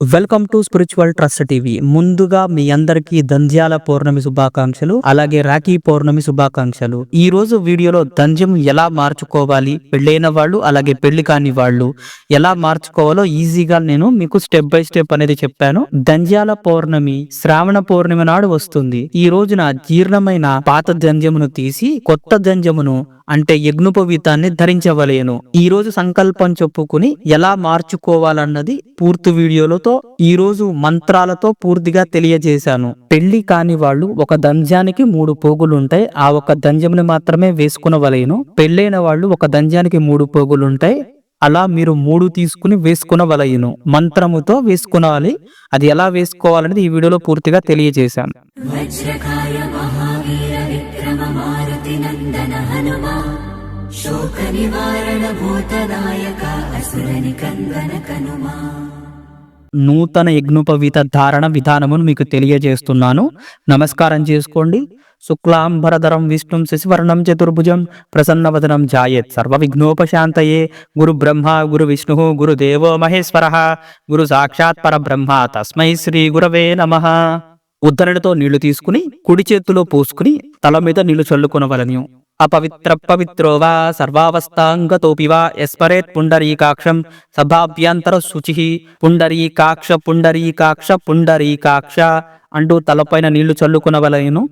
Welcome to spiritual trust TV. ముందుగా మీ అందరికీ దంద్యాల పౌర్ణమి శుభాకాంక్షలు అలాగే రాఖీ పౌర్ణమి శుభాకాంక్షలు. ఈ రోజు వీడియోలో దంద్యం ఎలా మార్చుకోవాలి పెళ్ళైన వాళ్ళు అలాగే పెళ్ళి కాని వాళ్ళు ఎలా మార్చుకోవాలో ఈజీగా నేను మీకు స్టెప్ బై స్టెప్ అనేది చెప్పాను. దంద్యాల పౌర్ణమి శ్రావణ పౌర్ణమి నాడు వస్తుంది. ఈ రోజున జీర్ణమైన పాత దంద్యమును తీసి కొత్త దంద్యమును అంటే యజ్ఞోపవీతాన్ని ధరించవలేను. ఈ రోజు సంకల్పం చెప్పుకుని ఎలా మార్చుకోవాలన్నది పూర్తి వీడియోలతో ఈ రోజు మంత్రాలతో పూర్తిగా తెలియజేశాను. పెళ్ళి కాని వాళ్ళు ఒక దంజానికి మూడు పోగులుంటాయి ఆ ఒక దంజముని మాత్రమే వేసుకునవలేను. పెళ్ళైన వాళ్ళు ఒక దంజానికి మూడు పోగులుంటాయి అలా మీరు మూడు తీసుకుని వేసుకునవలయును మంత్రముతో వేసుకునాలి. అది ఎలా వేసుకోవాలనేది ఈ వీడియోలో పూర్తిగా తెలియజేశాను. శోక నివారణ అసురని కందన కనుమా. నూతన యజ్ఞోపవీత ధారణ విధానమును మీకు తెలియజేస్తున్నాను. నమస్కారం చేసుకోండి. శుక్లాంబరధరం విష్ణుం శశివర్ణం చతుర్భుజం ప్రసన్నవదనం జాయేత్. సర్వ విఘ్నోపశాంతయే. గురు బ్రహ్మ గురు విష్ణు గురు దేవో మహేశ్వర గురు సాక్షాత్ పరబ్రహ్మ. తస్మై శ్రీ గురవే నమ. ఉద్దరణతో నీళ్ళు తీసుకుని కుడి చేతిలో పోసుకుని తల మీద నీళ్ళు చల్లుకొనవలను. అపవిత్ర పవిత్రో వా సర్వావస్థాంగతోపి వా ఎస్పరేత్ పుండరీకాక్షం సభాభ్యంతర శుచి పుండరీకాక్ష పుండరీకాక్ష పుండరీకాక్ష అంటూ తలపైన నీళ్ళు చల్లుకునవలయను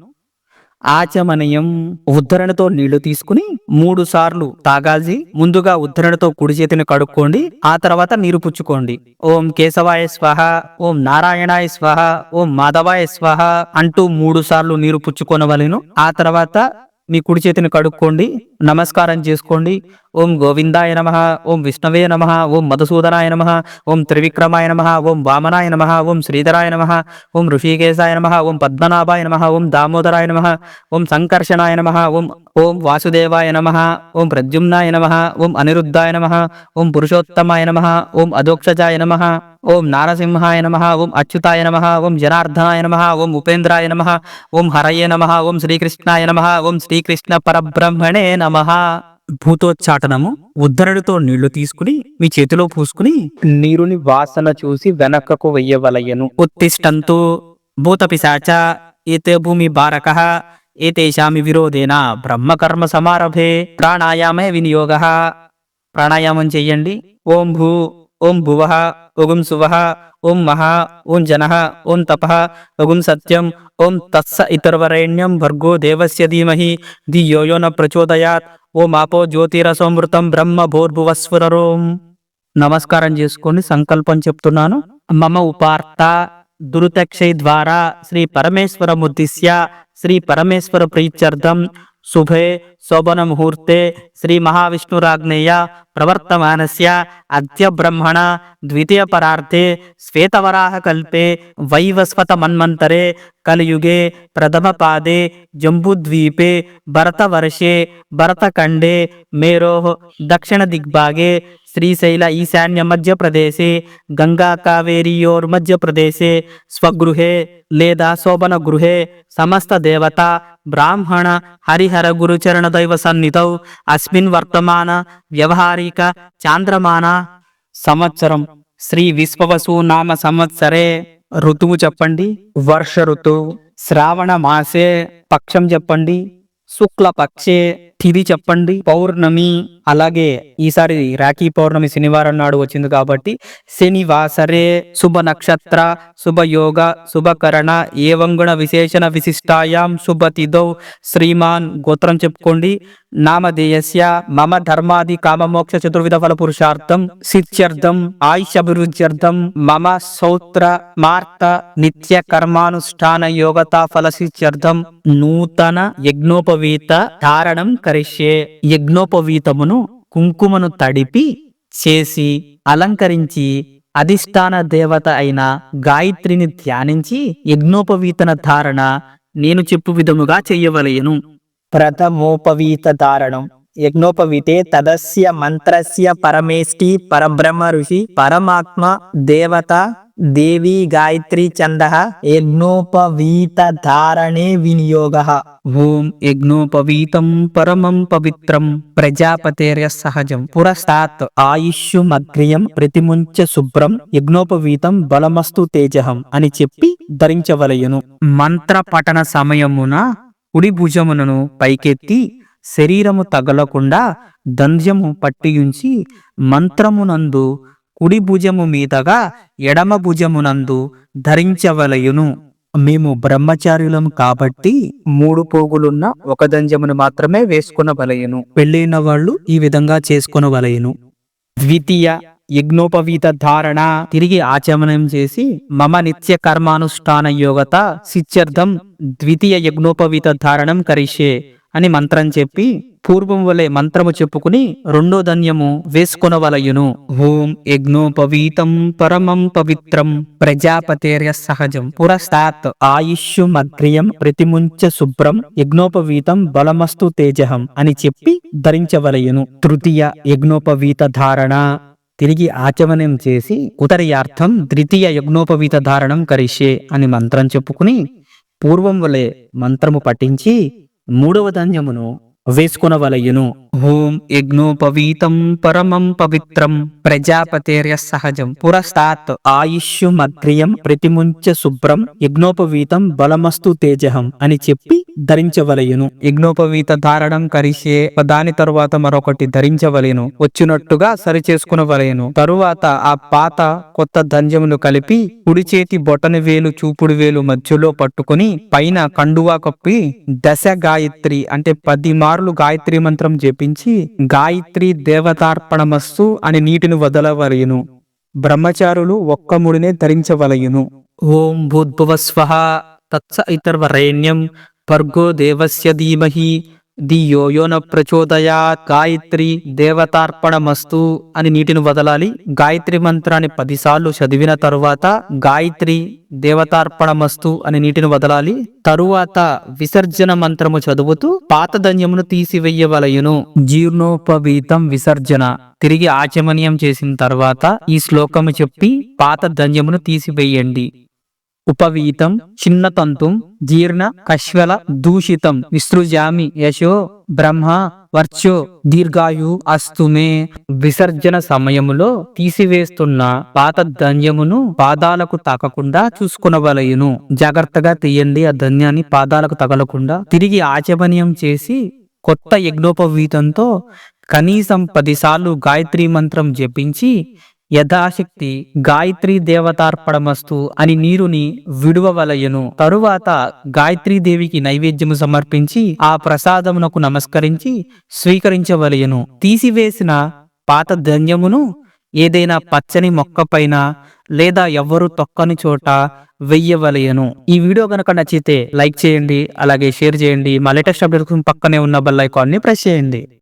ఆచమనయం ఉద్ధరణతో నీళ్ళు తీసుకుని మూడు సార్లు తాగాల్సి ముందుగా ఉద్ధరణతో కుడి చేతిని కడుక్కోండి ఆ తర్వాత నీరు పుచ్చుకోండి। ఓం కేశవాయ స్వహ ఓం నారాయణాయ స్వహ ఓం మాధవాయ స్వహ అంటూ మూడు సార్లు నీరు పుచ్చుకొనవలెను ఆ తర్వాత మీ కుడి చేతిని కడుక్కోండి నమస్కారం చేసుకోండి ఓం గోవిందాయ నమ ఓం విష్ణవే నమ ఓం మధుసూదనాయ నమ ఓం త్రివిక్రమాయ నమ ఓం వామనాయ నమ ఓం శ్రీధరాయ నమ ఓం ఋషికేశాయ నమ ఓం పద్మనాభాయ నమ ఓం దామోదరాయ నమ ఓం సంకర్షణాయ నమ ఓం ఓం వాసుదేవాయ నమ ఓం ప్రద్యుమ్నాయ నమ ఓం అనిరుద్ధాయ నమ ఓం పురుషోత్తమాయ నమ ఓం అధోక్షజాయ నమ ఓం నారసింహాయ నమ ఓం అచ్యుతాయ నమ ఓం జనార్దనాయ నమ ఓం ఉపేంద్రాయ నమ ఓం హరయే నమ ఓం శ్రీకృష్ణాయ నమ ఓం శ్రీకృష్ణ పరబ్రహ్మణే నమ. భూతోచ్చాటనము ఉద్ధరణితో నీళ్ళు తీసుకుని మీ చేతిలో పూసుకుని నీరుని వాసన చూసి వెనకకు వెయ్యవలయను ఉత్తిష్టంతు భూతపిశాచ ఏతే భూమి బారక ఏతేషామి విరోధేన బ్రహ్మకర్మ సమారభే ప్రాణాయామే వినియోగ. ప్రాణాయామం చెయ్యండి ఓం భూ ఓం భువ ఓం శువ ఓం మహా ఓం జన ఓం తప ఓం సత్యం ఓం తత్స ఇతర్వరేణ్యం భర్గో దేవస్య ధీమహి ధియో యో న ప్రచోదయాత్ ఓం ఆపో జ్యోతిరసోమృతం బ్రహ్మ భూర్భువస్వరోం నమస్కారం చేసుకొని సంకల్పం చెప్తున్నాను. మమ ఉపార్త దురుతక్షై ద్వారా శ్రీ పరమేశ్వరముద్దిశ్య శ్రీ పరమేశ్వర ప్రీత్యర్థం ಶುಭೆ ಶೋಭನ ಮುಹೂರ್ತೆ ಶ್ರೀ ಮಹಾವಿಷ್ಣುರಾಜ್ಞೇಯ ಪ್ರವರ್ತಮಾನಸ್ಯ ಅದ್ಯ ಬ್ರಹ್ಮಣ ದ್ವಿತೀಯ ಪರಾರ್ಥೆ ಶ್ವೇತವರಾಹ ಕಲ್ಪೆ ವೈವಸ್ವತ ಮನ್ಮಂತರೆ ಕಲಿಯುಗೆ ಪ್ರಥಮ ಪಾದೆ ಜಂಬುದ್ವೀಪೆ ಭರತ ವರ್ಷೆ ಭರತ ಕಂಡೆ ಮೇರೋ ದಕ್ಷಿಣ ದಿಗ್ಭಾಗೆ శ్రీశైల ఈశాన్య మధ్యప్రదేశే గంగా కావేరియోర్ మధ్యప్రదేశే స్వగృహే లేదా శోభన గృహే సమస్త దేవత బ్రాహ్మణ హరిహర గురుచరణ దైవ సన్నిధౌ అస్మిన్ వర్తమాన వ్యవహారిక చాంద్రమాన. సంవత్సరం. శ్రీ విశ్వవసు నామ సంవత్సరే. ఋతువు చెప్పండి. వర్ష ఋతువు శ్రావణ మాసే. పక్షం చెప్పండి. శుక్ల పక్షే. తిథి చెప్పండి. పౌర్ణమి అలాగే ఈసారి రాఖీ పౌర్ణమి శనివారం నాడు వచ్చింది కాబట్టి శనివాసరే శుభ నక్షత్ర శుభ యోగ శుభకరణ ఏవంగుణ విశేషణ విశిష్టాయాం శుభతిథౌ. శ్రీమాన్ గోత్రం చెప్పుకోండి. నామధేయస్య మమ ధర్మాది కామమోక్ష చతుర్విధ ఫల పురుషార్థం సిత్యర్థం ఆయుషభివృద్ధ్యర్థం మమ సౌత్ర మార్త నిత్య కర్మానుష్ఠాన యోగతా ఫల సిత్యర్థం నూతన యజ్ఞోపవీత ధారణం కరిష్యే యజ్ఞోపవీతమును కుంకుమను తడిపి చేసి అలంకరించి అధిష్టాన దేవత అయిన గాయత్రిని ధ్యానించి యజ్ఞోపవీతన ధారణ నేను చెప్పు విధముగా చెయ్యవలయను ప్రథమోపవీత ధారణం. యజ్ఞోపవీతే తదస్య మంత్రస్య పరమేష్టి పరబ్రహ్మ ఋషి పరమాత్మ దేవత దేవి గాయత్రి ఛంద యజ్ఞోపవీత ధారణే వినియోగ। ఓం యజ్ఞోపవీతం పరమం పవిత్రం ప్రజాపతేర్య సహజం పురస్తాత్ ఆయుష్యుమగ్రియం ప్రతిముంచ శుభ్రం యజ్ఞోపవీతం బలమస్తు తేజహం అని చెప్పి ధరించవలయును। మంత్ర పఠన సమయమున కుడి భుజములను పైకెత్తి శరీరము తగలకుండా దంధ్యము పట్టియుంచి మంత్రమునందు కుడి భుజము మీదగా ఎడమ భుజమునందు ధరించవలయును. మేము బ్రహ్మచారులం కాబట్టి మూడు పోగులున్న ఒక దంజమును మాత్రమే వేసుకునవలయను. పెళ్ళైన వాళ్ళు ఈ విధంగా చేసుకునవలయను. ద్వితీయ యజ్ఞోపవీత ధారణ. తిరిగి ఆచమనం చేసి మమ నిత్య కర్మానుష్ఠాన యోగత సిత్యర్థం ద్వితీయ యజ్ఞోపవీత ధారణం కరిషే అని మంత్రం చెప్పి పూర్వం వలె మంత్రము చెప్పుకుని రెండో ధన్యము వేసుకొనవలయును. ఓం యజ్ఞోపవీతం పరమం పవిత్రం ప్రజాపతేర్య సహజం పురస్తాత్ ఆయుష్యుమగ్రియం ప్రతిముంచ శుభ్రం యజ్ఞోపవీతం బలమస్తు తేజహం అని చెప్పి ధరించవలయును. తృతీయ యజ్ఞోపవీత ధారణ తిరిగి ఆచమనం చేసి ఉతరియార్థం ద్వితీయ యజ్ఞోపవీత ధారణం కరిషే అని మంత్రం చెప్పుకుని పూర్వం వలె మంత్రము పఠించి మూడవ ధాన్యమును వేసుకునవలయును. ఓం యజ్ఞోపవీతం పరమం పవిత్రం ప్రజాపతేర్య సహజం పురస్తాత్. ఆయుష్యుమగ్రియం ప్రతిముంచ శుభ్రం యజ్ఞోపవీతం బలమస్తు తేజహం అని చెప్పి ధరించవలయును. యజ్ఞోపవీత ధారణం కరిసే దాని తరువాత మరొకటి ధరించవలెను. వచ్చినట్టుగా సరి చేసుకునవలెను తరువాత ఆ పాత కొత్త దంజమును కలిపి కుడి చేతి బొటని వేలు చూపుడు వేలు మధ్యలో పట్టుకుని పైన కండువా కప్పి దశ గాయత్రి అంటే పది సార్లు గాయత్రి మంత్రం జపించి గాయత్రి దేవతార్పణమస్సు అని నీటిని వదలవలయును. బ్రహ్మచారులు ఒక్క ముడినే ధరించవలయును. ఓం భూద్భువ స్వహ తత్స ఇతర్వరేణ్యం పర్గో దేవస్య ధీమహి. ది యోయోన న ప్రచోదయాత్ గాయత్రి దేవతార్పణమస్తు అని నీటిని వదలాలి. గాయత్రి మంత్రాన్ని పదిసార్లు చదివిన తరువాత గాయత్రి దేవతార్పణమస్తు అని నీటిని వదలాలి. తరువాత విసర్జన మంత్రము చదువుతూ పాత ధన్యమును తీసివేయవలయును. జీర్ణోపవీతం విసర్జన. తిరిగి ఆచమనీయం చేసిన తర్వాత ఈ శ్లోకము చెప్పి పాత ధన్యమును తీసివేయండి. ఉపవీతం చిన్న తంతుం జీర్ణ కశ్వల దూషితం విసృజామి యశో బ్రహ్మ వర్చో దీర్ఘాయు అస్తుమే విసర్జన సమయములో తీసివేస్తున్న పాత ధన్యమును పాదాలకు తాకకుండా చూసుకునవలయును. జాగ్రత్తగా తీయండి ఆ ధన్యాన్ని పాదాలకు తగలకుండా తిరిగి ఆచమనీయం చేసి కొత్త యజ్ఞోపవీతంతో కనీసం పదిసార్లు గాయత్రి మంత్రం జపించి యథాశక్తి గాయత్రి దేవతార్పణమస్తు అని నీరుని విడువవలయను. తరువాత గాయత్రీ దేవికి నైవేద్యము సమర్పించి ఆ ప్రసాదమునకు నమస్కరించి స్వీకరించవలయను. తీసివేసిన పాత ధన్యమును ఏదైనా పచ్చని మొక్కపైన లేదా ఎవ్వరు తొక్కని చోట వెయ్యవలయను. ఈ వీడియో కనుక నచ్చితే లైక్ చేయండి అలాగే షేర్ చేయండి. మా లేటెస్ట్ అప్డేట్ కోసం పక్కనే ఉన్న బెల్ ఐకాన్ని ప్రెస్ చేయండి.